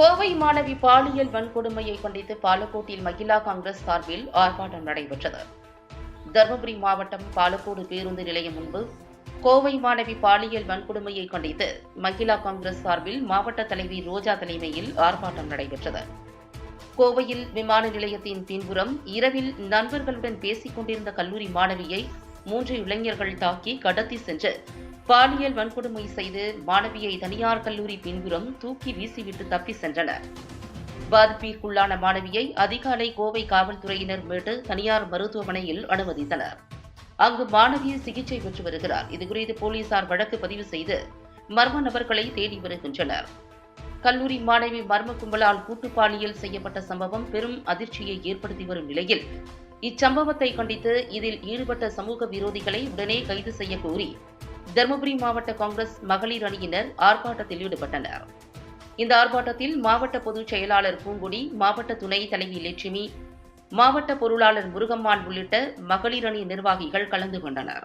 கோவை மாணவி பாலியல் வன்கொடுமையை கண்டித்து பாலக்கோட்டில் மகிழா காங்கிரஸ் சார்பில் ஆர்ப்பாட்டம் நடைபெற்றது. தருமபுரி மாவட்டம் பாலக்கோடு பேருந்து நிலையம் முன்பு கோவை மாணவி பாலியல் வன்கொடுமையை கண்டித்து மகிழா காங்கிரஸ் சார்பில் மாவட்ட தலைவி ரோஜா தலைமையில் ஆர்ப்பாட்டம் நடைபெற்றது. கோவையில் விமான நிலையத்தின் பின்புறம் இரவில் நண்பர்களுடன் பேசிக் கொண்டிருந்த கல்லூரி மாணவியை மூன்று இளைஞர்கள் தாக்கி கடத்தி சென்று பாலியல் வன்கொடுமை செய்து மாணவியை தனியார் கல்லூரி பின்புறம் தூக்கி வீசிவிட்டு தப்பி சென்றனர். பாதிப்பிற்குள்ளான மாணவியை அதிகாலை கோவை காவல்துறையினர் மீட்டு தனியார் மருத்துவமனையில் அனுமதித்தனர். அங்கு மாணவி சிகிச்சை பெற்று வருகிறார். இதுகுறித்து போலீசார் வழக்கு பதிவு செய்து மர்ம நபர்களை தேடி வருகின்றனர். கல்லூரி மாணவி மர்ம கும்பலால் கூட்டு பாலியல் செய்யப்பட்ட சம்பவம் பெரும் அதிர்ச்சியை ஏற்படுத்தி வரும் நிலையில் இச்சம்பவத்தை கண்டித்து இதில் ஈடுபட்ட சமூக விரோதிகளை உடனே கைது செய்ய கோரி தருமபுரி மாவட்ட காங்கிரஸ் மகளிர் அணியினர் ஆர்ப்பாட்டத்தில் ஈடுபட்டனர். இந்த ஆர்ப்பாட்டத்தில் மாவட்ட பொதுச் செயலாளர் பூங்குடி மாவட்ட துணை தலைவி லட்சுமி மாவட்ட பொருளாளர் முருகம்மான் உள்ளிட்ட மகளிர் அணி நிர்வாகிகள் கலந்து கொண்டனர்.